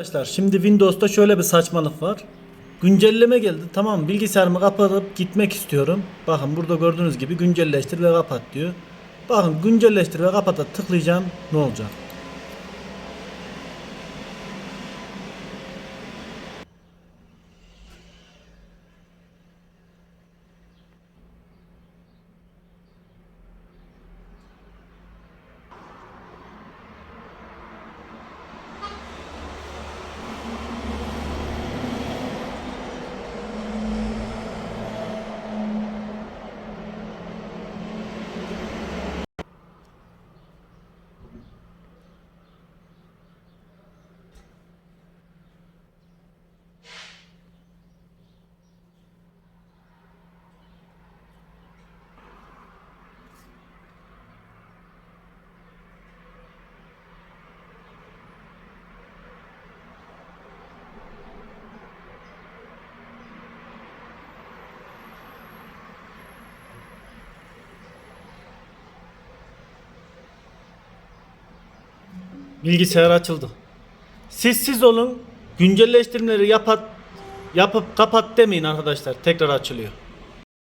Arkadaşlar şimdi Windows'ta şöyle bir saçmalık var. Güncelleme geldi. Tamam bilgisayarımı kapatıp gitmek istiyorum. Bakın burada gördüğünüz gibi güncelleştir ve kapat diyor. Bakın güncelleştir ve kapata tıklayacağım. Ne olacak? Bilgisayar açıldı. Sessiz olun. Güncelleştirmeleri yapat, yapıp kapat demeyin arkadaşlar. Tekrar açılıyor.